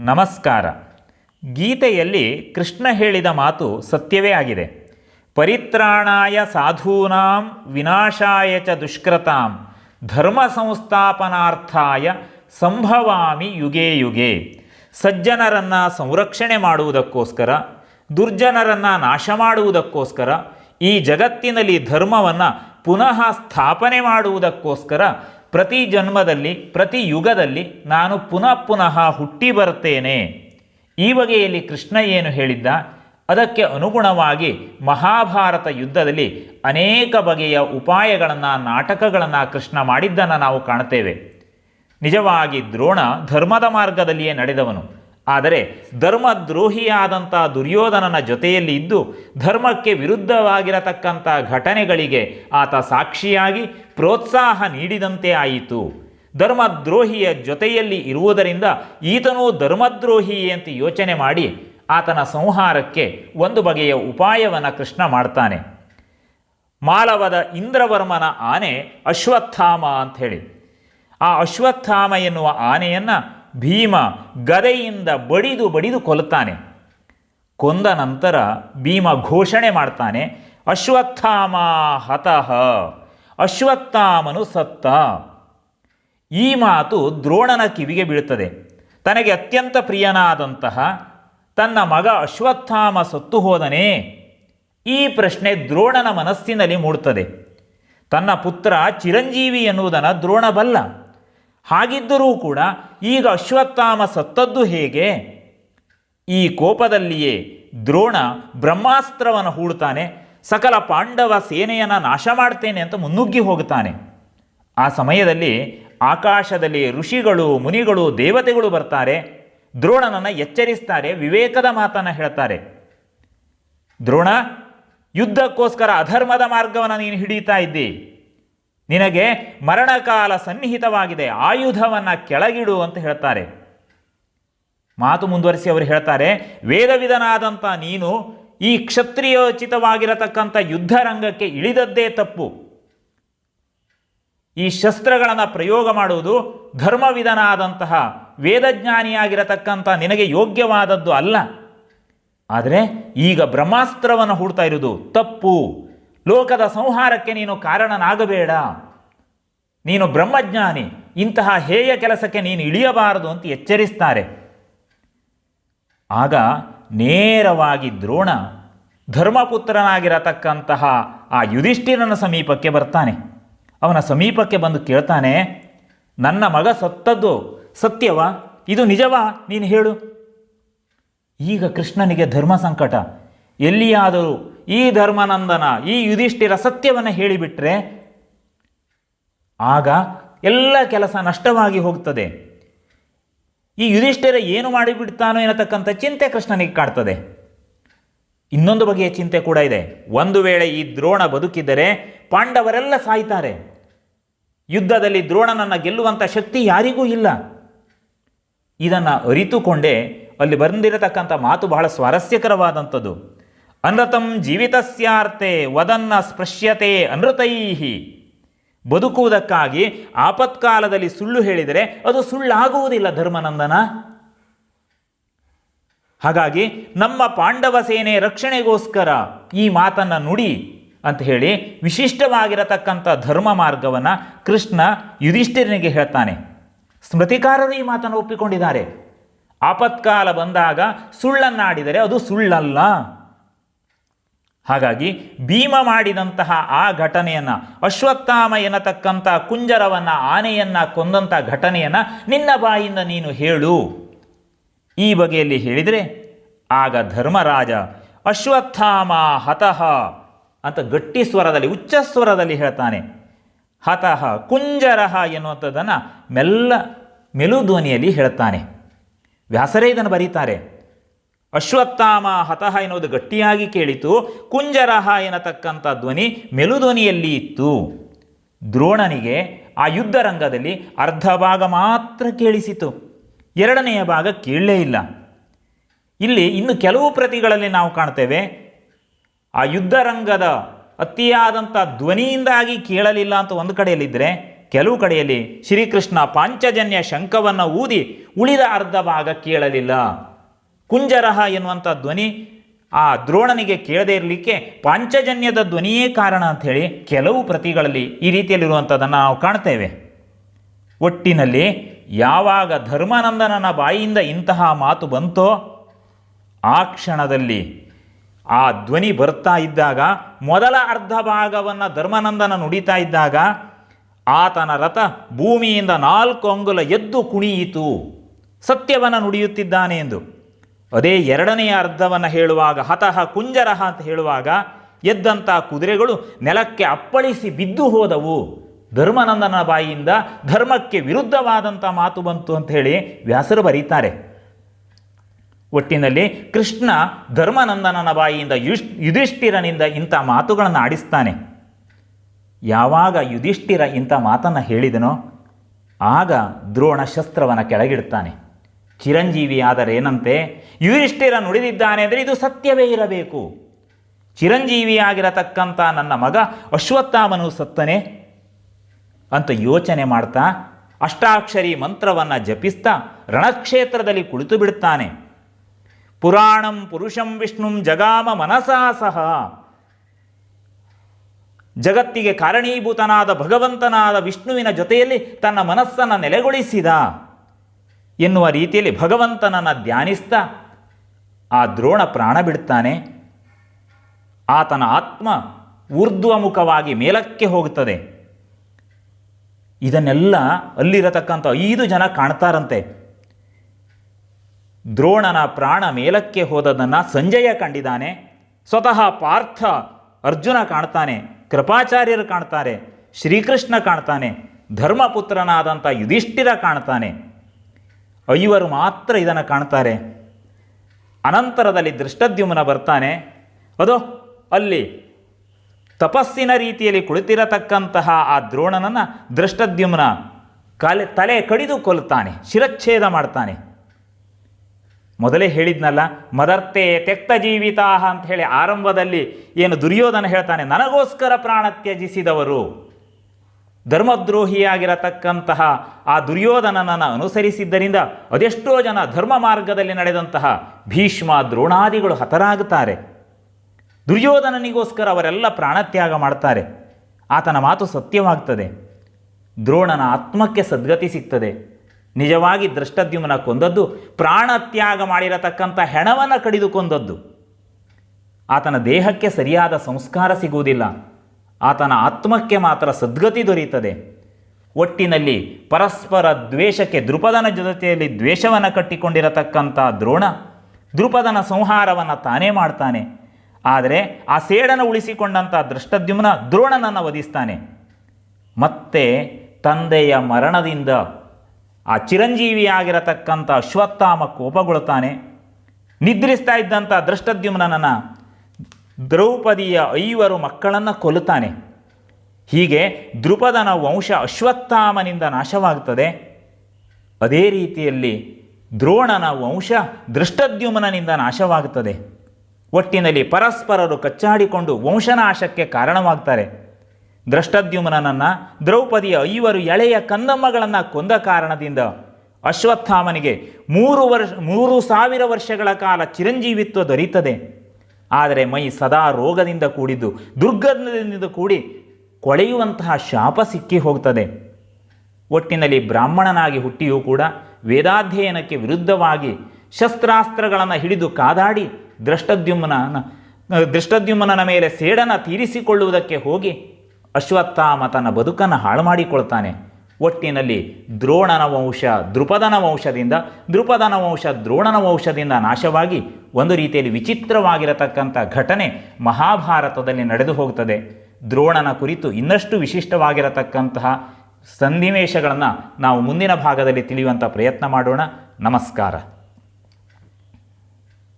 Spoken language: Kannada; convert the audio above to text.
ನಮಸ್ಕಾರ. ಗೀತೆಯಲ್ಲಿ ಕೃಷ್ಣ ಹೇಳಿದ ಮಾತು ಸತ್ಯವೇ ಆಗಿದೆ. ಪರಿತ್ರಾಣಾಯ ಸಾಧೂನಾಂ ವಿನಾಶಾಯ ಚ ದುಷ್ಕೃತಾಂ ಧರ್ಮ ಸಂಸ್ಥಾಪನಾರ್ಥಾಯ ಸಂಭವಾಮಿ ಯುಗೆ ಯುಗೆ. ಸಜ್ಜನರನ್ನು ಸಂರಕ್ಷಣೆ ಮಾಡುವುದಕ್ಕೋಸ್ಕರ, ದುರ್ಜನರನ್ನು ನಾಶ ಮಾಡುವುದಕ್ಕೋಸ್ಕರ, ಈ ಜಗತ್ತಿನಲ್ಲಿ ಧರ್ಮವನ್ನು ಪುನಃ ಸ್ಥಾಪನೆ ಮಾಡುವುದಕ್ಕೋಸ್ಕರ ಪ್ರತಿ ಜನ್ಮದಲ್ಲಿ, ಪ್ರತಿ ಯುಗದಲ್ಲಿ ನಾನು ಪುನಃ ಪುನಃ ಹುಟ್ಟಿ ಬರ್ತೇನೆ ಈ ಬಗೆಯಲ್ಲಿ ಕೃಷ್ಣ ಏನು ಹೇಳಿದ್ದ? ಅದಕ್ಕೆ ಅನುಗುಣವಾಗಿ ಮಹಾಭಾರತ ಯುದ್ಧದಲ್ಲಿ ಅನೇಕ ಬಗೆಯ ಉಪಾಯಗಳನ್ನು, ನಾಟಕಗಳನ್ನು ಕೃಷ್ಣ ಮಾಡಿದ್ದನ್ನು ನಾವು ಕಾಣ್ತೇವೆ ನಿಜವಾಗಿ ದ್ರೋಣ ಧರ್ಮದ ಮಾರ್ಗದಲ್ಲಿಯೇ ನಡೆದವನು. ಆದರೆ ಧರ್ಮದ್ರೋಹಿಯಾದಂಥ ದುರ್ಯೋಧನನ ಜೊತೆಯಲ್ಲಿ ಇದ್ದು ಧರ್ಮಕ್ಕೆ ವಿರುದ್ಧವಾಗಿರತಕ್ಕಂಥ ಘಟನೆಗಳಿಗೆ ಆತ ಸಾಕ್ಷಿಯಾಗಿ ಪ್ರೋತ್ಸಾಹ ನೀಡಿದಂತೆ ಆಯಿತು. ಧರ್ಮದ್ರೋಹಿಯ ಜೊತೆಯಲ್ಲಿ ಇರುವುದರಿಂದ ಈತನೂ ಧರ್ಮದ್ರೋಹಿ ಅಂತ ಯೋಚನೆ ಮಾಡಿ ಆತನ ಸಂಹಾರಕ್ಕೆ ಒಂದು ಬಗೆಯ ಉಪಾಯವನ್ನು ಕೃಷ್ಣ ಮಾಡ್ತಾನೆ. ಮಾಲವದ ಇಂದ್ರವರ್ಮನ ಆನೆ ಅಶ್ವತ್ಥಾಮ ಅಂತ ಹೇಳಿ. ಆ ಅಶ್ವತ್ಥಾಮ ಎನ್ನುವ ಆನೆಯನ್ನು ಭೀಮ ಗದೆಯಿಂದ ಬಡಿದು ಬಡಿದು ಕೊಲ್ತಾನೆ ಕೊಂದ ನಂತರ ಭೀಮ ಘೋಷಣೆ ಮಾಡ್ತಾನೆ, ಅಶ್ವತ್ಥಾಮ ಹತಃ, ಅಶ್ವತ್ಥಾಮನು ಸತ್ತ. ಈ ಮಾತು ದ್ರೋಣನ ಕಿವಿಗೆ ಬೀಳುತ್ತದೆ. ತನಗೆ ಅತ್ಯಂತ ಪ್ರಿಯನಾದಂತಹ ತನ್ನ ಮಗ ಅಶ್ವತ್ಥಾಮ ಸತ್ತು ಹೋದನೇ ಈ ಪ್ರಶ್ನೆ ದ್ರೋಣನ ಮನಸ್ಸಿನಲ್ಲಿ ಮೂಡುತ್ತದೆ. ತನ್ನ ಪುತ್ರ ಚಿರಂಜೀವಿ ಎನ್ನುವುದನ್ನು ದ್ರೋಣ ಬಲ್ಲ ಹಾಗಿದ್ದರೂ ಕೂಡ ಈಗ ಅಶ್ವತ್ಥಾಮ ಸತ್ತದ್ದು ಹೇಗೆ? ಈ ಕೋಪದಲ್ಲಿಯೇ ದ್ರೋಣ ಬ್ರಹ್ಮಾಸ್ತ್ರವನ್ನು ಹೂಡ್ತಾನೆ ಸಕಲ ಪಾಂಡವ ಸೇನೆಯನ್ನು ನಾಶ ಮಾಡ್ತೇನೆ ಅಂತ ಮುನ್ನುಗ್ಗಿ ಹೋಗುತ್ತಾನೆ. ಆ ಸಮಯದಲ್ಲಿ ಆಕಾಶದಲ್ಲಿ ಋಷಿಗಳು, ಮುನಿಗಳು, ದೇವತೆಗಳು ಬರ್ತಾರೆ. ದ್ರೋಣನನ್ನು ಎಚ್ಚರಿಸ್ತಾರೆ, ವಿವೇಕದ ಮಾತನ್ನು ಹೇಳ್ತಾರೆ. ದ್ರೋಣ, ಯುದ್ಧಕ್ಕೋಸ್ಕರ ಅಧರ್ಮದ ಮಾರ್ಗವನ್ನು ನೀನು ಹಿಡಿತಾ ಇದ್ದಿ. ನಿನಗೆ ಮರಣಕಾಲ ಸನ್ನಿಹಿತವಾಗಿದೆ, ಆಯುಧವನ್ನು ಕೆಳಗಿಡು ಅಂತ ಹೇಳ್ತಾರೆ. ಮಾತು ಮುಂದುವರಿಸಿ ಅವರು ಹೇಳ್ತಾರೆ ವೇದವಿಧನಾದಂಥ ನೀನು ಈ ಕ್ಷತ್ರಿಯೋಚಿತವಾಗಿರತಕ್ಕಂಥ ಯುದ್ಧ ರಂಗಕ್ಕೆ ಇಳಿದದ್ದೇ ತಪ್ಪು. ಈ ಶಸ್ತ್ರಗಳನ್ನು ಪ್ರಯೋಗ ಮಾಡುವುದು ಧರ್ಮವಿಧನಾದಂತಹ ವೇದಜ್ಞಾನಿಯಾಗಿರತಕ್ಕಂಥ ನಿನಗೆ ಯೋಗ್ಯವಾದದ್ದು ಅಲ್ಲ. ಆದರೆ ಈಗ ಬ್ರಹ್ಮಾಸ್ತ್ರವನ್ನು ಹೂಡ್ತಾ ಇರುವುದು ತಪ್ಪು. ಲೋಕದ ಸಂಹಾರಕ್ಕೆ ನೀನು ಕಾರಣನಾಗಬೇಡ. ನೀನು ಬ್ರಹ್ಮಜ್ಞಾನಿ. ಇಂತಹ ಹೇಯ ಕೆಲಸಕ್ಕೆ ನೀನು ಇಳಿಯಬಾರದು ಅಂತ ಎಚ್ಚರಿಸ್ತಾರೆ. ಆಗ ನೇರವಾಗಿ ದ್ರೋಣ ಧರ್ಮಪುತ್ರನಾಗಿರತಕ್ಕಂತಹ ಆ ಯುಧಿಷ್ಠಿರನ ಸಮೀಪಕ್ಕೆ ಬರ್ತಾನೆ. ಅವನ ಸಮೀಪಕ್ಕೆ ಬಂದು ಕೇಳ್ತಾನೆ, ನನ್ನ ಮಗ ಸತ್ತದ್ದು ಸತ್ಯವಾ? ಇದು ನಿಜವಾ? ನೀನು ಹೇಳು. ಈಗ ಕೃಷ್ಣನಿಗೆ ಧರ್ಮ ಸಂಕಟ. ಎಲ್ಲಿಯಾದರೂ ಈ ಧರ್ಮನಂದನ, ಈ ಯುಧಿಷ್ಠಿರ ಸತ್ಯವನ್ನು ಹೇಳಿಬಿಟ್ರೆ ಆಗ ಎಲ್ಲ ಕೆಲಸ ನಷ್ಟವಾಗಿ ಹೋಗ್ತದೆ. ಈ ಯುಧಿಷ್ಠಿರ ಏನು ಮಾಡಿಬಿಡ್ತಾನೋ ಎನ್ನತಕ್ಕಂಥ ಚಿಂತೆ ಕೃಷ್ಣನಿಗೆ ಕಾಡ್ತದೆ. ಇನ್ನೊಂದು ಬಗೆಯ ಚಿಂತೆ ಕೂಡ ಇದೆ. ಒಂದು ವೇಳೆ ಈ ದ್ರೋಣ ಬದುಕಿದ್ದರೆ ಪಾಂಡವರೆಲ್ಲ ಸಾಯ್ತಾರೆ. ಯುದ್ಧದಲ್ಲಿ ದ್ರೋಣನನ್ನು ಗೆಲ್ಲುವಂಥ ಶಕ್ತಿ ಯಾರಿಗೂ ಇಲ್ಲ. ಇದನ್ನು ಅರಿತುಕೊಂಡೇ ಅಲ್ಲಿ ಬಂದಿರತಕ್ಕಂಥ ಮಾತು ಬಹಳ ಸ್ವಾರಸ್ಯಕರವಾದಂಥದ್ದು. ಅನೃತಂ ಜೀವಿತಸ್ಯಾರ್ಥೆ ವದನ್ನ ಸ್ಪೃಶ್ಯತೆ ಅನೃತೈಹಿ ಬದುಕುವುದಕ್ಕಾಗಿ ಆಪತ್ಕಾಲದಲ್ಲಿ ಸುಳ್ಳು ಹೇಳಿದರೆ ಅದು ಸುಳ್ಳಾಗುವುದಿಲ್ಲ ಧರ್ಮನಂದನ. ಹಾಗಾಗಿ ನಮ್ಮ ಪಾಂಡವ ಸೇನೆ ರಕ್ಷಣೆಗೋಸ್ಕರ ಈ ಮಾತನ್ನು ನುಡಿ ಅಂತ ಹೇಳಿ ವಿಶಿಷ್ಟವಾಗಿರತಕ್ಕಂಥ ಧರ್ಮ ಮಾರ್ಗವನ್ನು ಕೃಷ್ಣ ಯುಧಿಷ್ಠಿರನಿಗೆ ಹೇಳ್ತಾನೆ. ಸ್ಮೃತಿಕಾರರು ಈ ಮಾತನ್ನು ಒಪ್ಪಿಕೊಂಡಿದ್ದಾರೆ. ಆಪತ್ಕಾಲ ಬಂದಾಗ ಸುಳ್ಳನ್ನಾಡಿದರೆ ಅದು ಸುಳ್ಳಲ್ಲ. ಹಾಗಾಗಿ ಭೀಮ ಮಾಡಿದಂತಹ ಆ ಘಟನೆಯನ್ನು, ಅಶ್ವತ್ಥಾಮ ಎನ್ನತಕ್ಕಂಥ ಕುಂಜರವನ್ನು, ಆನೆಯನ್ನು ಕೊಂದಂಥ ಘಟನೆಯನ್ನು ನಿನ್ನ ಬಾಯಿಂದ ನೀನು ಹೇಳು. ಈ ಬಗೆಯಲ್ಲಿ ಹೇಳಿದರೆ, ಆಗ ಧರ್ಮರಾಜ ಅಶ್ವತ್ಥಾಮ ಹತಃ ಅಂತ ಗಟ್ಟಿ ಸ್ವರದಲ್ಲಿ, ಉಚ್ಚ ಸ್ವರದಲ್ಲಿ ಹೇಳ್ತಾನೆ. ಹತಃ ಕುಂಜರಹ ಎನ್ನುವಂಥದ್ದನ್ನು ಮೆಲ್ಲ ಮೆಲುಧ್ವನಿಯಲ್ಲಿ ಹೇಳ್ತಾನೆ. ವ್ಯಾಸರೇ ಇದನ್ನು ಬರೀತಾರೆ. ಅಶ್ವತ್ಥಾಮ ಹತಃ ಎನ್ನುವುದು ಗಟ್ಟಿಯಾಗಿ ಕೇಳಿತು. ಕುಂಜರಹ ಎನ್ನತಕ್ಕಂಥ ಧ್ವನಿ ಮೆಲುಧ್ವನಿಯಲ್ಲಿ ಇತ್ತು. ದ್ರೋಣನಿಗೆ ಆ ಯುದ್ಧ ರಂಗದಲ್ಲಿ ಅರ್ಧ ಭಾಗ ಮಾತ್ರ ಕೇಳಿಸಿತು. ಎರಡನೆಯ ಭಾಗ ಕೇಳಲೇ ಇಲ್ಲ. ಇಲ್ಲಿ ಇನ್ನು ಕೆಲವು ಪ್ರತಿಗಳಲ್ಲಿ ನಾವು ಕಾಣ್ತೇವೆ. ಆ ಯುದ್ಧ ರಂಗದ ಅತಿಯಾದಂಥ ಧ್ವನಿಯಿಂದಾಗಿ ಕೇಳಲಿಲ್ಲ ಅಂತ ಒಂದು ಕಡೆಯಲ್ಲಿದ್ದರೆ, ಕೆಲವು ಕಡೆಯಲ್ಲಿ ಶ್ರೀಕೃಷ್ಣ ಪಾಂಚಜನ್ಯ ಶಂಖವನ್ನು ಊದಿ ಉಳಿದ ಅರ್ಧ ಭಾಗ ಕೇಳಲಿಲ್ಲ. ಕುಂಜರಹ ಎನ್ನುವಂಥ ಧ್ವನಿ ಆ ದ್ರೋಣನಿಗೆ ಕೇಳದೇ ಇರಲಿಕ್ಕೆ ಪಾಂಚಜನ್ಯದ ಧ್ವನಿಯೇ ಕಾರಣ ಅಂಥೇಳಿ ಕೆಲವು ಪ್ರತಿಗಳಲ್ಲಿ ಈ ರೀತಿಯಲ್ಲಿರುವಂಥದ್ದನ್ನು ನಾವು ಕಾಣ್ತೇವೆ. ಒಟ್ಟಿನಲ್ಲಿ ಯಾವಾಗ ಧರ್ಮಾನಂದನನ ಬಾಯಿಯಿಂದ ಇಂತಹ ಮಾತು ಬಂತೋ ಆ ಕ್ಷಣದಲ್ಲಿ ಆ ಧ್ವನಿ ಬರ್ತಾ ಇದ್ದಾಗ ಮೊದಲ ಅರ್ಧ ಭಾಗವನ್ನು ಧರ್ಮಾನಂದನ ನುಡಿತಾ ಇದ್ದಾಗ ಆತನ ರಥ ಭೂಮಿಯಿಂದ ನಾಲ್ಕು ಅಂಗುಲ ಎದ್ದು ಕುಣಿಯಿತು. ಸತ್ಯವನ್ನು ನುಡಿಯುತ್ತಿದ್ದಾನೆ ಎಂದು. ಅದೇ ಎರಡನೆಯ ಅರ್ಧವನ್ನು ಹೇಳುವಾಗ, ಹತಃ ಕುಂಜರಹ ಅಂತ ಹೇಳುವಾಗ ಎದ್ದಂಥ ಕುದುರೆಗಳು ನೆಲಕ್ಕೆ ಅಪ್ಪಳಿಸಿ ಬಿದ್ದು ಹೋದವು. ಧರ್ಮನಂದನ ಬಾಯಿಯಿಂದ ಧರ್ಮಕ್ಕೆ ವಿರುದ್ಧವಾದಂಥ ಮಾತು ಬಂತು ಅಂತ ಹೇಳಿ ವ್ಯಾಸರು ಬರೀತಾರೆ. ಒಟ್ಟಿನಲ್ಲಿ ಕೃಷ್ಣ ಧರ್ಮನಂದನನ ಬಾಯಿಯಿಂದ ಯುಷ್ ಯುಧಿಷ್ಠಿರನಿಂದ ಇಂಥ ಮಾತುಗಳನ್ನು ಆಡಿಸ್ತಾನೆ. ಯಾವಾಗ ಯುಧಿಷ್ಠಿರ ಇಂಥ ಮಾತನ್ನು ಹೇಳಿದನೋ, ಆಗ ದ್ರೋಣ ಶಸ್ತ್ರವನ್ನು ಕೆಳಗಿಡ್ತಾನೆ. ಚಿರಂಜೀವಿ ಆದರೆ ಏನಂತೆ? ಯುಧಿಷ್ಠಿರ ನುಡಿದಿದ್ದಾನೆ ಅಂದರೆ ಇದು ಸತ್ಯವೇ ಇರಬೇಕು. ಚಿರಂಜೀವಿಯಾಗಿರತಕ್ಕಂಥ ನನ್ನ ಮಗ ಅಶ್ವತ್ಥಾಮನು ಸತ್ತನೆ ಅಂತ ಯೋಚನೆ ಮಾಡ್ತಾ ಅಷ್ಟಾಕ್ಷರಿ ಮಂತ್ರವನ್ನು ಜಪಿಸ್ತಾ ರಣಕ್ಷೇತ್ರದಲ್ಲಿ ಕುಳಿತು ಬಿಡ್ತಾನೆ. ಪುರಾಣಂ ಪುರುಷಂ ವಿಷ್ಣುಂ ಜಗಾಮ ಮನಸಾ ಸಹ. ಜಗತ್ತಿಗೆ ಕಾರಣೀಭೂತನಾದ ಭಗವಂತನಾದ ವಿಷ್ಣುವಿನ ಜೊತೆಯಲ್ಲಿ ತನ್ನ ಮನಸ್ಸನ್ನು ನೆಲೆಗೊಳಿಸಿದ. ಎನ್ನುವ ರೀತಿಯಲ್ಲಿ ಭಗವಂತನನ್ನು ಧ್ಯಾನಿಸ್ತಾ ಆ ದ್ರೋಣ ಪ್ರಾಣ ಬಿಡ್ತಾನೆ. ಆತನ ಆತ್ಮ ಊರ್ಧ್ವಮುಖವಾಗಿ ಮೇಲಕ್ಕೆ ಹೋಗುತ್ತದೆ ಇದನ್ನೆಲ್ಲ ಅಲ್ಲಿರತಕ್ಕಂಥ ಐದು ಜನ ಕಾಣ್ತಾರಂತೆ. ದ್ರೋಣನ ಪ್ರಾಣ ಮೇಲಕ್ಕೆ ಹೋದದನ್ನು ಸಂಜಯ ಕಂಡಿದ್ದಾನೆ. ಸ್ವತಃ ಪಾರ್ಥ ಅರ್ಜುನ ಕಾಣ್ತಾನೆ, ಕೃಪಾಚಾರ್ಯರು ಕಾಣ್ತಾರೆ, ಶ್ರೀಕೃಷ್ಣ ಕಾಣ್ತಾನೆ, ಧರ್ಮಪುತ್ರನಾದಂಥ ಯುಧಿಷ್ಠಿರ ಕಾಣ್ತಾನೆ. ಐವರು ಮಾತ್ರ ಇದನ್ನು ಕಾಣ್ತಾರೆ. ಅನಂತರದಲ್ಲಿ ದೃಷ್ಟದ್ಯುಮ್ನ ಬರ್ತಾನೆ. ಅದು, ಅಲ್ಲಿ ತಪಸ್ಸಿನ ರೀತಿಯಲ್ಲಿ ಕುಳಿತಿರತಕ್ಕಂತಹ ಆ ದ್ರೋಣನನ್ನು ದೃಷ್ಟದ್ಯುಮ್ನ ಕಲೆ, ತಲೆ ಕಡಿದು ಕೊಲ್ತಾನೆ ಶಿರಚ್ಛೇದ ಮಾಡ್ತಾನೆ. ಮೊದಲೇ ಹೇಳಿದ್ನಲ್ಲ ಮದರ್ತೆ ತೆಕ್ತ ಜೀವಿತಾಹ ಅಂತ ಹೇಳಿ ಆರಂಭದಲ್ಲಿ ಏನು ದುರ್ಯೋಧನ ಹೇಳ್ತಾನೆ, ನನಗೋಸ್ಕರ ಪ್ರಾಣ ತ್ಯಜಿಸಿದವರು. ಧರ್ಮದ್ರೋಹಿಯಾಗಿರತಕ್ಕಂತಹ ಆ ದುರ್ಯೋಧನನನ್ನು ಅನುಸರಿಸಿದ್ದರಿಂದ ಅದೆಷ್ಟೋ ಜನ ಧರ್ಮ ಮಾರ್ಗದಲ್ಲಿ ನಡೆದಂತಹ ಭೀಷ್ಮ ದ್ರೋಣಾದಿಗಳು ಹತರಾಗುತ್ತಾರೆ. ದುರ್ಯೋಧನನಿಗೋಸ್ಕರ ಅವರೆಲ್ಲ ಪ್ರಾಣತ್ಯಾಗ ಮಾಡ್ತಾರೆ. ಆತನ ಮಾತು ಸತ್ಯವಾಗ್ತದೆ. ದ್ರೋಣನ ಆತ್ಮಕ್ಕೆ ಸದ್ಗತಿ ಸಿಗ್ತದೆ. ನಿಜವಾಗಿ ದೃಷ್ಟದ್ಯುಮನ ಕೊಂದದ್ದು, ಪ್ರಾಣತ್ಯಾಗ ಮಾಡಿರತಕ್ಕಂಥ ಹೆಣವನ್ನು ಕಡಿದು ಕೊಂದದ್ದು ಆತನ ದೇಹಕ್ಕೆ ಸರಿಯಾದ ಸಂಸ್ಕಾರ ಸಿಗುವುದಿಲ್ಲ. ಆತನ ಆತ್ಮಕ್ಕೆ ಮಾತ್ರ ಸದ್ಗತಿ ದೊರೆಯುತ್ತದೆ. ಒಟ್ಟಿನಲ್ಲಿ ಪರಸ್ಪರ ದ್ವೇಷಕ್ಕೆ ದೃಪದನ ಜೊತೆಯಲ್ಲಿ ದ್ವೇಷವನ್ನು ಕಟ್ಟಿಕೊಂಡಿರತಕ್ಕಂಥ ದ್ರೋಣ ದೃಪದನ ಸಂಹಾರವನ್ನು ತಾನೇ ಮಾಡ್ತಾನೆ. ಆದರೆ ಆ ಸೇಡನ್ನು ಉಳಿಸಿಕೊಂಡಂಥ ದೃಷ್ಟದ್ಯುಮ್ನ ದ್ರೋಣನನ್ನು ವಧಿಸ್ತಾನೆ. ಮತ್ತೆ ತಂದೆಯ ಮರಣದಿಂದ ಆ ಚಿರಂಜೀವಿಯಾಗಿರತಕ್ಕಂಥ ಅಶ್ವತ್ಥಾಮ ಕೋಪಗೊಳ್ತಾನೆ ನಿದ್ರಿಸ್ತಾ ಇದ್ದಂಥ ದೃಷ್ಟದ್ಯುಮ್ನನ್ನು ದ್ರೌಪದಿಯ ಐವರು ಮಕ್ಕಳನ್ನು ಕೊಲ್ಲುತ್ತಾನೆ. ಹೀಗೆ ದೃಪದನ ವಂಶ ಅಶ್ವತ್ಥಾಮನಿಂದ ನಾಶವಾಗುತ್ತದೆ ಅದೇ ರೀತಿಯಲ್ಲಿ ದ್ರೋಣನ ವಂಶ ದೃಷ್ಟದ್ಯುಮ್ನಿಂದ ನಾಶವಾಗುತ್ತದೆ ಒಟ್ಟಿನಲ್ಲಿ ಪರಸ್ಪರರು ಕಚ್ಚಾಡಿಕೊಂಡು ವಂಶನಾಶಕ್ಕೆ ಕಾರಣವಾಗ್ತಾರೆ. ದೃಷ್ಟದ್ಯುಮ್ನನ್ನು ದ್ರೌಪದಿಯ ಐವರು ಎಳೆಯ ಕಂದಮ್ಮಗಳನ್ನು ಕೊಂದ ಕಾರಣದಿಂದ ಅಶ್ವತ್ಥಾಮನಿಗೆ ಮೂರು ವರ್ಷ, ಮೂರು ಸಾವಿರ ವರ್ಷಗಳ ಕಾಲ ಚಿರಂಜೀವಿತ್ವ ದೊರೀತದೆ. ಆದರೆ ಮೈ ಸದಾ ರೋಗದಿಂದ ಕೂಡಿದ್ದು, ದುರ್ಗಂಧದಿಂದ ಕೂಡಿ ಕೊಳೆಯುವಂತಹ ಶಾಪ ಸಿಕ್ಕಿ ಹೋಗ್ತದೆ. ಒಟ್ಟಿನಲ್ಲಿ ಬ್ರಾಹ್ಮಣನಾಗಿ ಹುಟ್ಟಿಯೂ ಕೂಡ ವೇದಾಧ್ಯಯನಕ್ಕೆ ವಿರುದ್ಧವಾಗಿ ಶಸ್ತ್ರಾಸ್ತ್ರಗಳನ್ನು ಹಿಡಿದು ಕಾದಾಡಿ ದೃಷ್ಟದ್ಯುಮ್ನ ದೃಷ್ಟದ್ಯುಮ್ನ ಮೇಲೆ ಸೇಡನ ತೀರಿಸಿಕೊಳ್ಳುವುದಕ್ಕೆ ಹೋಗಿ ಅಶ್ವತ್ಥಾಮ ತನ್ನ ಬದುಕನ್ನು ಹಾಳು ಮಾಡಿಕೊಳ್ತಾನೆ ಒಟ್ಟಿನಲ್ಲಿ ದ್ರೋಣನ ವಂಶ ದೃಪದನ ವಂಶದಿಂದ ದೃಪದನ ವಂಶ, ದ್ರೋಣನ ವಂಶದಿಂದ ನಾಶವಾಗಿ ಒಂದು ರೀತಿಯಲ್ಲಿ ವಿಚಿತ್ರವಾಗಿರತಕ್ಕಂಥ ಘಟನೆ ಮಹಾಭಾರತದಲ್ಲಿ ನಡೆದು ಹೋಗ್ತದೆ ದ್ರೋಣನ ಕುರಿತು ಇನ್ನಷ್ಟು ವಿಶಿಷ್ಟವಾಗಿರತಕ್ಕಂತಹ ಸನ್ನಿವೇಶಗಳನ್ನು ನಾವು ಮುಂದಿನ ಭಾಗದಲ್ಲಿ ತಿಳಿಯುವಂಥ ಪ್ರಯತ್ನ ಮಾಡೋಣ. ನಮಸ್ಕಾರ.